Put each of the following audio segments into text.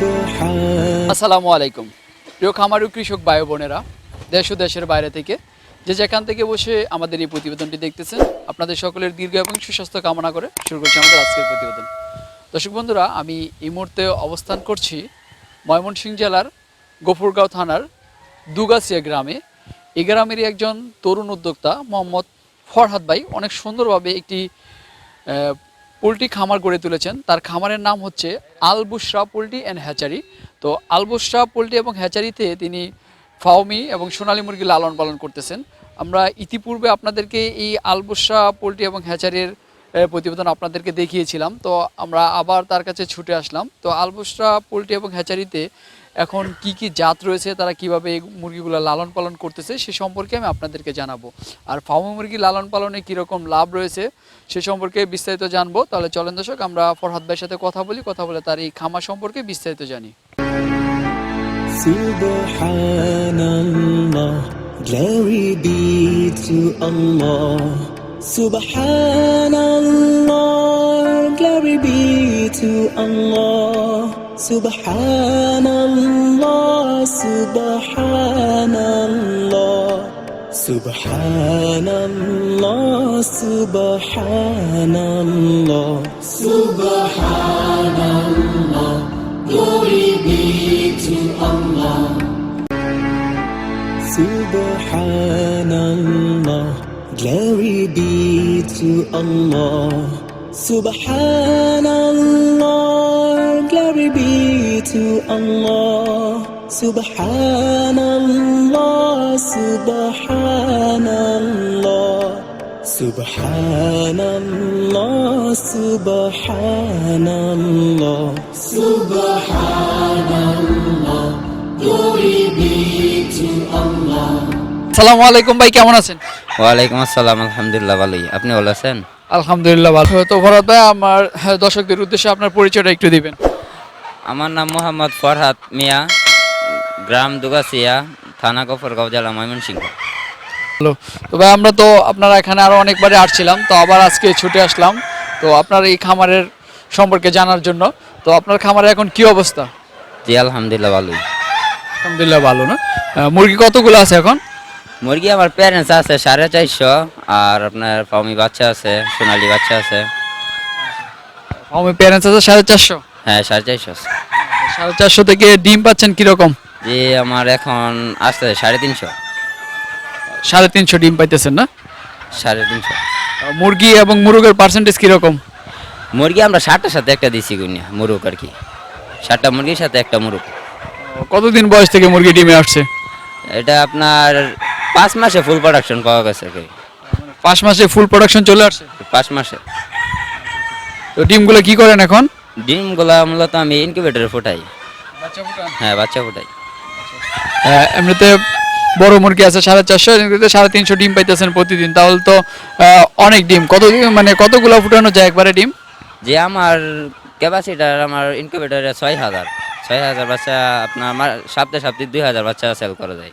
আসসালামু আলাইকুম। প্রিয় খামারু, কৃষক ভাই বোনেরা, দেশ ও দেশের বাইরে থেকে যে যেখান থেকে বসে আমাদের এই প্রতিবেদনটি দেখতেছেন, আপনাদের সকলের দীর্ঘ এবং সুস্বাস্থ্য কামনা করে শুরু করছি আমাদের আজকের প্রতিবেদন। দর্শক বন্ধুরা, আমি এই মুহূর্তে অবস্থান করছি ময়মনসিংহ জেলার গফুরগাঁও থানার দুগাছিয়া গ্রামে। এই গ্রামেরই একজন তরুণ উদ্যোক্তা মোহাম্মদ ফরহাদ ভাই। অনেক সুন্দরভাবে একটি পোলট্রি খামার গড়ে তুলেছেন। তার খামারের নাম হচ্ছে আলবুসরা পোলট্রি অ্যান্ড হ্যাচারি। তো আলবুসরা পোলট্রি এবং হ্যাচারিতে তিনি ফাউমি এবং সোনালী মুরগি লালন পালন করতেছেন। আমরা ইতিপূর্বে আপনাদেরকে এই আলবুসরা পোলট্রি এবং হ্যাচারির প্রতিবেদন আপনাদেরকে দেখিয়েছিলাম। তো আমরা আবার তার কাছে ছুটে আসলাম। তো আলবুসরা পোলট্রি এবং হ্যাচারিতে এখন কি কি জাত রয়েছে তারা কীভাবে এই মুরগিগুলো লালন পালন করতেছে সে সম্পর্কে আমি আপনাদেরকে জানাব। আর ফার্ম মুরগি লালন পালনে কীরকম লাভ রয়েছে সে সম্পর্কে বিস্তারিত জানব। তাহলে চলেন দর্শক আমরা ফরহাদ ভাইয়ের সাথে কথা বলি কথা বলে তার এই খামার সম্পর্কে বিস্তারিত জানি। Subhanallah, glory be to Allah. Subhanallah, Subhanallah. Subhanallah, Subhanallah, Subhanallah, glory be to Allah. Subhanallah, glory be to Allah. Subhanallah, glory be to Allah. Subhanallah, Subhanallah. Subhanallah, Subhanallah, Subhanallah, glory be to Allah. সালামু আলাইকুম ভাই কেমন আছেন? ওয়ালাইকুম আসসালাম আলহামদুলিল্লাহ ভালোই। আপনি ভালো আছেন? আলহামদুলিল্লাহ ভালো। তো ফরহাদ ভাই আমার হ্যাঁ, দর্শকদের উদ্দেশ্যে আপনার পরিচয়টা একটু দিবেন। আমার নাম মোহাম্মদ ফরহাদ মিয়া গ্রাম দুগাছিয়া থানা গফরগাঁও জেলা ময়মনসিংহ। হ্যালো তো ভাই আমরা তো আপনারা এখানে আরও অনেকবারই আসছিলাম তো আবার আজকে ছুটে আসলাম। তো আপনার এই খামারের সম্পর্কে জানার জন্য তো আপনার খামারে এখন কি অবস্থা? জি আলহামদুলিল্লাহ ভালোই। আলহামদুলিল্লাহ ভালো না? মুরগি কতগুলো আছে এখন? মুরগি আমার প্যারেন্টস আছে সাড়ে চারশো আর আপনার ফাউমি বাচ্চা আছে সোনালি বাচ্চা আছে। আমার প্যারেন্টস আছে সাড়ে চারশো? হ্যাঁ সাড়ে চারশো আছে। সাড়ে চারশো থেকে ডিম পাচ্ছেন কীরকম? জি আমার এখন আসছে সাড়ে তিনশো। সাড়ে তিনশো ডিম পাইতেছেন না? সাড়ে তিনশো। মুরগি এবং মুরগের পার্সেন্টেজ কীরকম? মুরগি আমরা ষাটটার সাথে একটা দিছি গুনিয়া মুরুক আর কি। ষাটটা মুরগির সাথে একটা মুরুক কতদিন বয়স থেকে মুরগি ডিমে আসছে? এটা আপনার পাঁচ মাসে ফুল প্রোডাকশন পাওয়া গেছে আর কি। পাঁচ মাসে ফুল প্রোডাকশন চলে আসছে? পাঁচ মাসে। তো ডিমগুলো কি করেন এখন? ডিমগুলা মূলত আমি ইনকিউবেটরে ফোটাই। হ্যাঁ বাচ্চা ফোটাই। আহ, এমনিতে বড় মুরগি আছে সাড়ে চারশো সাড়ে তিনশো ডিম পাইতেছেন প্রতিদিন। তাহলে তো অনেক ডিম। কত মানে কতগুলো ফুটানো যায় একবারে ডিম? যে আমার ক্যাপাসিটার আমার ইনকিউবেটরে ছয় হাজার। ছয় হাজার বাচ্চা আপনার আমার সপ্তাহে সপ্তাহে দুই হাজার বাচ্চা সেল করা যায়।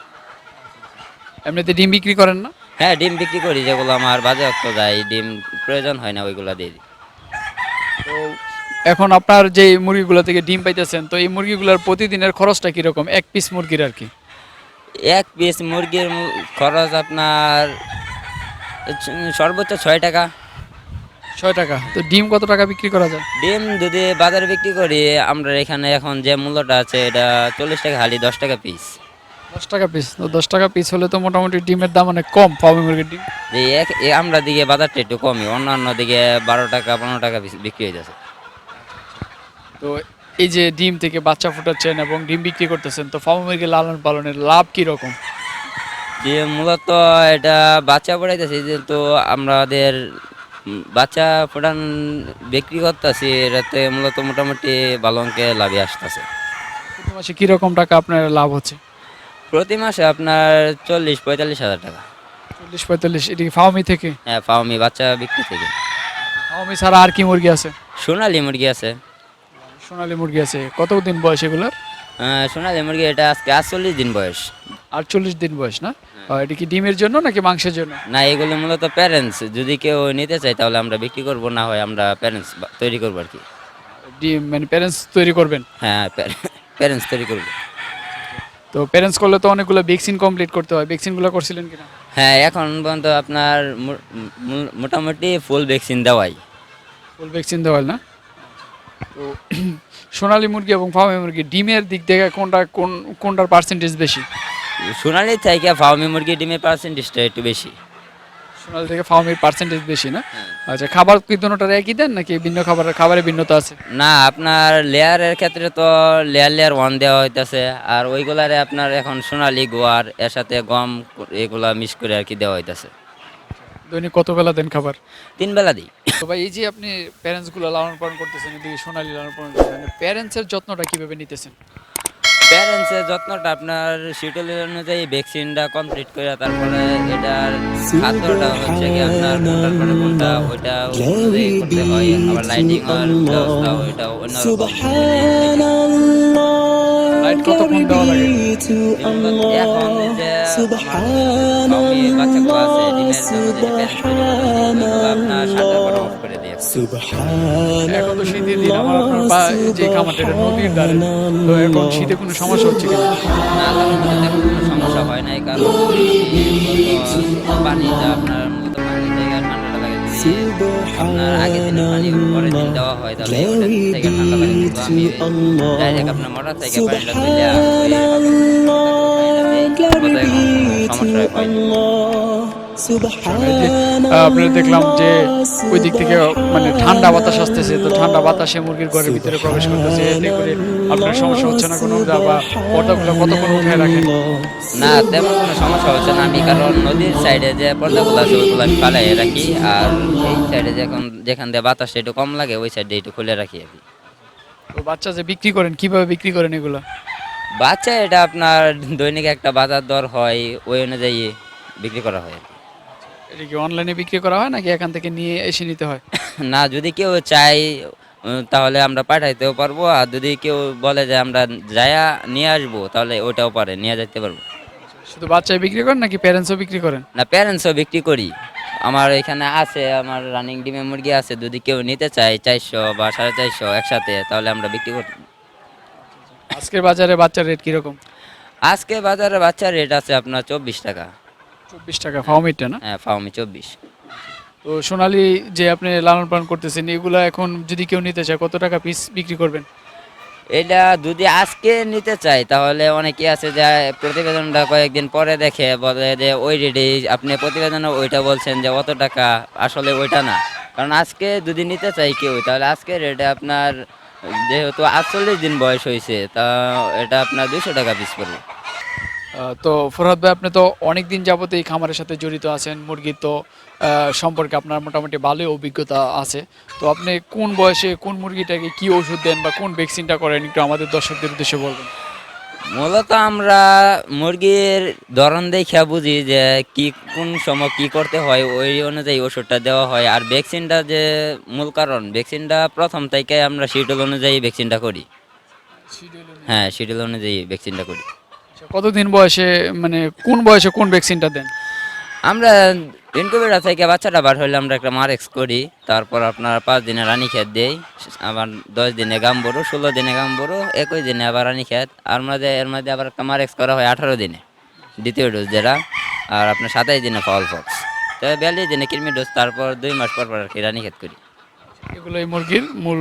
এমনিতে ডিম বিক্রি করেন না? হ্যাঁ ডিম বিক্রি করি যেগুলো আমার বাজে অক্ত যায়। ডিম প্রয়োজন হয় না ওইগুলো দিয়ে দিই। তো এখন আপনার যে মুরগিগুলো থেকে ডিম পাইতেছেন তো এই মুরগিগুলোর প্রতিদিনের খরচটা কীরকম? এক পিস মুরগির আর কি? এক পিস মুরগির খরচ আপনার সর্বোচ্চ ছয় টাকা। ছয় টাকা। তো ডিম কত টাকা বিক্রি করা যায়? ডিম যদি বাজারে বিক্রি করি আমরা এখানে এখন যে মূল্যটা আছে এটা চল্লিশ টাকা হালি দশ টাকা পিস দশ টাকা পিস তো দশ টাকা পিস হলে তো মোটামুটি ডিমের দাম অনেক কম ফার্মি মুরগির ডিম। আমরা দিকে বাজারটা একটু কমই অন্যান্য দিকে বারো টাকা পনেরো টাকা পিস বিক্রি হয়ে যাচ্ছে তো এই যে ডিম থেকে বাচ্চা ফুটাচ্ছেন এবং ডিম বিক্রি করতেছেন তো ফার্ম মুরগি লালন পালনের লাভ কি রকম? যে মূলত এটা বাচ্চা পড়াইতেছে যেহেতু আমাদের বাচ্চা ফোটান বিক্রি করতেছি এটাতে মূলত মোটামুটি ভালো অঙ্কে লাভে আসতেছে। প্রতি মাসে কীরকম টাকা আপনার লাভ হচ্ছে? প্রতি মাসে আপনার চল্লিশ পঁয়তাল্লিশ হাজার টাকা। চল্লিশ পঁয়তাল্লিশ এটি কি ফার্মি থেকে? হ্যাঁ ফাউমি বাচ্চা বিক্রি থেকে। ফার্মি ছাড়া আর কি মুরগি আছে? সোনালি মুরগি আছে। সোনালী মুরগি আছে কত দিন বয়স এগুলোর? আহ, সোনালি মুরগি এটা আজকে আটচল্লিশ দিন বয়স। আটচল্লিশ দিন বয়স না? এটা কি ডিমের জন্য নাকি মাংসের জন্য? না এগুলো মূলত প্যারেন্টস যদি কেউ নিতে চায় তাহলে আমরা বিক্রি করব না হয় আমরা প্যারেন্টস তৈরি করব আর কি। ডিম মানে প্যারেন্টস তৈরি করবেন? হ্যাঁ প্যারেন্টস তৈরি করব। তো প্যারেন্টস করলে তো অনেকগুলো ভ্যাকসিন কমপ্লিট করতে হয়। ভ্যাকসিনগুলো করছিলেন কিনা? হ্যাঁ এখন পর্যন্ত আপনার মোটামুটি ফুল ভ্যাকসিন দেওয়াই। ফুল ভ্যাকসিন দেওয়া হয় না? তো সোনালী মুরগি এবং ফার্মি মুরগি ডিমের দিক থেকে কোনটা কোন কোনটার পার্সেন্টেজ বেশি? সোনালি থেকে ফার্মি মুরগি ডিমের পার্সেন্টেজটা একটু বেশি। সোনালী থেকে ফার্মির পার্সেন্টেজ বেশি না? আচ্ছা খাবার কি দুটোটার একই দেন নাকি ভিন্ন খাবারের খাবারের ভিন্নতা আছে? না আপনার লেয়ারের ক্ষেত্রে তো লেয়ার লেয়ার ওয়ান দেওয়া হইতেছে আর ওইগুলারে আপনার এখন সোনালি গোয়ার এর সাথে গম এগুলা মিক্স করে আর কি দেওয়া হইতেছে। দৈনিক কত বেলা দেন খাবার? তিন বেলা দিই। তো ভাই এই যে আপনি প্যারেন্টসগুলো লালন পালন করতেছেন এদিকে সোনালী লালন পালন করতেছেন প্যারেন্টসের যত্নটা কীভাবে নিতেছেন? প্যারেন্টসের যত্নটা আপনার শিডিউল অনুযায়ী ভ্যাকসিনটা কমপ্লিট করে তারপরে এটার খাদ্যটা হচ্ছে কি আপনার কোনটার পরে কোনটা ওইটা করতে হয়। আবার লাইটিং এর ব্যবস্থা ওইটা অন্যরকম। লাইট কতক্ষণ দেওয়া লাগে? এখন যে ডিমের জন্য করে, আপনার করে তো শীতের দিন আমার আপনার বা- যে খামারটা এটা নদীর ধারে তো এখন শীতে কোনো সমস্যা হচ্ছে কিনা? না কোনো সমস্যা হয় নাই কারণ পানিটা আপনার আপনার আগের দিনে পানি পরের দিন দেওয়া হয় তাহলে ওটা থেকে ঠান্ডা লাগে কিন্তু আমি ডাইরেক্ট আপনার মোটর থেকে পানিটা তুলে সমস্যা হয় আপনারা দেখলাম যে ওই দিক থেকে মানে ঠান্ডা বাতাস আসতেছে তো ঠান্ডা বাতাসে মুরগির ঘরের ভিতরে প্রবেশ করতেছে এতে করে আপনার সমস্যা হচ্ছে না কোনো? বা পর্দাগুলো কতক্ষণ উঠে রাখেন? না তেমন কোনো সমস্যা হচ্ছে না। আমি কারণ নদীর সাইডে যে পর্দাগুলো আছে ওইগুলো আমি পালাই রাখি। আর এই সাইডে যখন যেখান দিয়ে বাতাস একটু কম লাগে ওই সাইডে একটু খুলে রাখি আর কি। তো বাচ্চা যে বিক্রি করেন কীভাবে বিক্রি করেন এগুলো? বাচ্চা এটা আপনার দৈনিক একটা বাজার দর হয় ওই অনুযায়ী বিক্রি করা হয় এটা কি অনলাইনে বিক্রি করা হয় নাকি এখান থেকে নিয়ে এসে নিতে হয়? না যদি কেউ উম, তাহলে আমরা পাঠাইতেও পারব। আর যদি কেউ বলে যে আমরা যায়া নিয়ে আসব তাহলে ওটাও পারে নিয়ে যেতে পারব। শুধু বাচ্চাই বিক্রি করেন নাকি প্যারেন্টসও বিক্রি করেন? না প্যারেন্টসও বিক্রি করি। আমার এখানে আছে আমার রানিং ডিমের মুরগি আছে যদি কেউ নিতে চায় চারশো বা সাড়ে চারশো একসাথে তাহলে আমরা বিক্রি করি। আজকের বাজারে বাচ্চার রেট কীরকম? আজকে বাজারে বাচ্চার রেট আছে আপনার চব্বিশ টাকা। চব্বিশ টাকা ফার্মিটটা না? হ্যাঁ ফাউমি চব্বিশ। তো সোনালি যে আপনি লালন পালন করতেছেন এগুলো এখন যদি কেউ নিতে চায় কত টাকা পিস বিক্রি করবেন? এটা যদি আজকে নিতে চাই তাহলে অনেকে আছে যে প্রতিবেদনটা কয়েকদিন পরে দেখে বলে যে ওই রেডি আপনি প্রতিবেদনে ওইটা বলছেন যে অত টাকা আসলে ওইটা না। কারণ আজকে যদি নিতে চাই কেউ তাহলে আজকে রেটে আপনার যেহেতু আটচল্লিশ দিন বয়স হয়েছে তা এটা আপনার দুশো টাকা পিস পড়বে। তো ফরহাদ ভাই আপনি তো অনেক দিন যাবত এই খামারের সাথে জড়িত আছেন মুরগি তো সম্পর্কে আপনার মোটামুটি ভালোই অভিজ্ঞতা আছে। তো আপনি কোন বয়সে কোন মুরগিটাকে কি ওষুধ দেন বা কোন ভ্যাকসিনটা করেন একটু আমাদের দর্শকদের উদ্দেশ্যে বলবেন। মূলত আমরা মুরগির ধরন দেখে বুঝি যে কি কোন সময় কি করতে হয় ওই অনুযায়ী ওষুধটা দেওয়া হয়। আর ভ্যাকসিনটা যে মূল কারণ ভ্যাকসিনটা প্রথম থেকে আমরা শিডিউল অনুযায়ী ভ্যাকসিনটা করি। হ্যাঁ শিডিউল অনুযায়ী ভ্যাকসিনটা করি। আচ্ছা, কতদিন বয়সে মানে কোন বয়সে কোন ভ্যাকসিনটা দেন? আমরা ইনকুবেটার থেকে বাচ্চাটা বার হইলে আমরা একটা মারেক্স করি। তারপর আপনার পাঁচ দিনে রানী খেত দেই আবার দশ দিনে গাম বড়ো ষোলো দিনে গাম বড়ো একুশ দিনে আবার রানী খেত। আর মধ্যে এর মধ্যে আবার একটা মারেক্স করা হয় আঠারো দিনে দ্বিতীয় ডোজ যেটা। আর আপনার সাতাইশ দিনে ফল ফক্স। তো বিয়াল্লিশ দিনে কৃমি ডোজ তারপর দুই মাস পর পর আর কি রানী খেত করি। এগুলো এই মুরগির মূল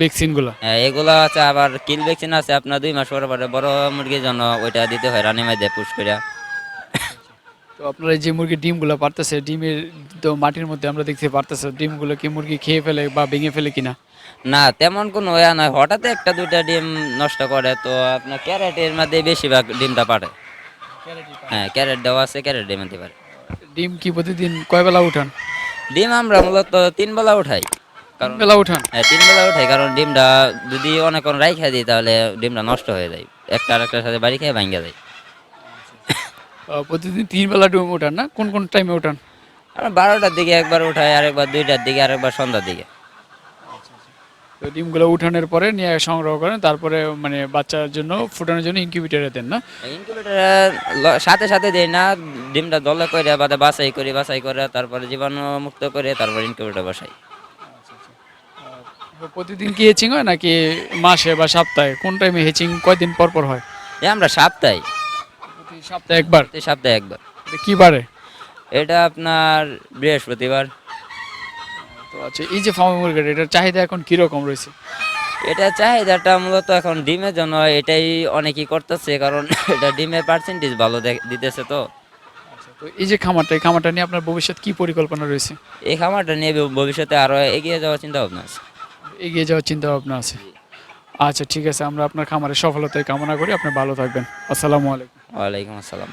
ভ্যাকসিনগুলো হ্যাঁ, এগুলো আছে আবার কিল ভ্যাকসিন আছে আপনার দুই মাস পর পরে বড় মুরগির জন্য ওইটা দিতে হয় রানী মাঝে পুষ করে তো আপনারা যে মুরগির ডিমগুলো পারতেছে ডিমের তো মাটির মধ্যে আমরা দেখতে পারতেছে ডিমগুলো কি মুরগি খেয়ে ফেলে বা ভেঙে ফেলে কিনা? না তেমন কোনো ইয়া নয়। হঠাৎ একটা দুইটা ডিম নষ্ট করে তো আপনার ক্যারেটের মধ্যে বেশিরভাগ ডিমটা পারে। হ্যাঁ ক্যারেট দেওয়া আছে ক্যারেট ডিম আনতে পারে। ডিম কি প্রতিদিন কয় বেলা উঠান? ডিম আমরা মূলত তিন বেলা উঠাই। কারণ বেলা উঠান? হ্যাঁ তিন বেলা উঠাই কারণ ডিমটা যদি অনেকক্ষণ রাইখা দিই তাহলে ডিমটা নষ্ট হয়ে যায়। একটা আরেকটার সাথে বাড়ি খেয়ে ভাঙ্গা যায়। প্রতিদিন তিন বেলা ডিম উঠান না? কোন কোন টাইমে উঠান? আমরা বারোটার দিকে একবার উঠাই আরেকবার দুইটার দিকে আরেকবার সন্ধ্যার দিকে। তো ডিমগুলো উঠানোর পরে নিয়ে সংগ্রহ করেন তারপরে মানে বাচ্চার জন্য ফুটানোর জন্য ইনকিউবেটারে দেন না? ইনকিউবেটরে সাথে সাথে দেয় না ডিমটা দলে করে বাদে বাছাই করি বাছাই করে তারপরে জীবাণু মুক্ত করে তারপর ইনকিউবেটর বসাই। তো প্রতিদিন কি হেচিং হয় নাকি মাসে বা সপ্তাহে? কোন টাইমে হেচিং কয়দিন পর পর হয়? আমরা সপ্তাহে। সপ্তাহে একবার? সপ্তাহে একবার। এটা কি বারে? এটা আপনার বৃহস্পতিবার। তো আচ্ছা এই যে ফার্মে মুরগিটা এটার চাহিদা এখন কীরকম রয়েছে? এটা চাহিদাটা মূলত এখন ডিমের জন্য এটাই অনেকেই করতেছে কারণ এটা ডিমের পার্সেন্টেজ ভালো দিতেছে তো। তো এই যে খামারটা এই খামারটা নিয়ে আপনার ভবিষ্যৎ কি পরিকল্পনা রয়েছে? এই খামারটা নিয়ে ভবিষ্যতে আরও এগিয়ে যাওয়ার চিন্তা ভাবনা আছে। এগিয়ে যাওয়ার চিন্তা ভাবনা আছে আচ্ছা ঠিক আছে, আমরা আপনার খামারে সফলতায় কামনা করি। আপনি ভালো থাকবেন। আসসালামু আলাইকুম। ওয়ালাইকুম আসসালাম।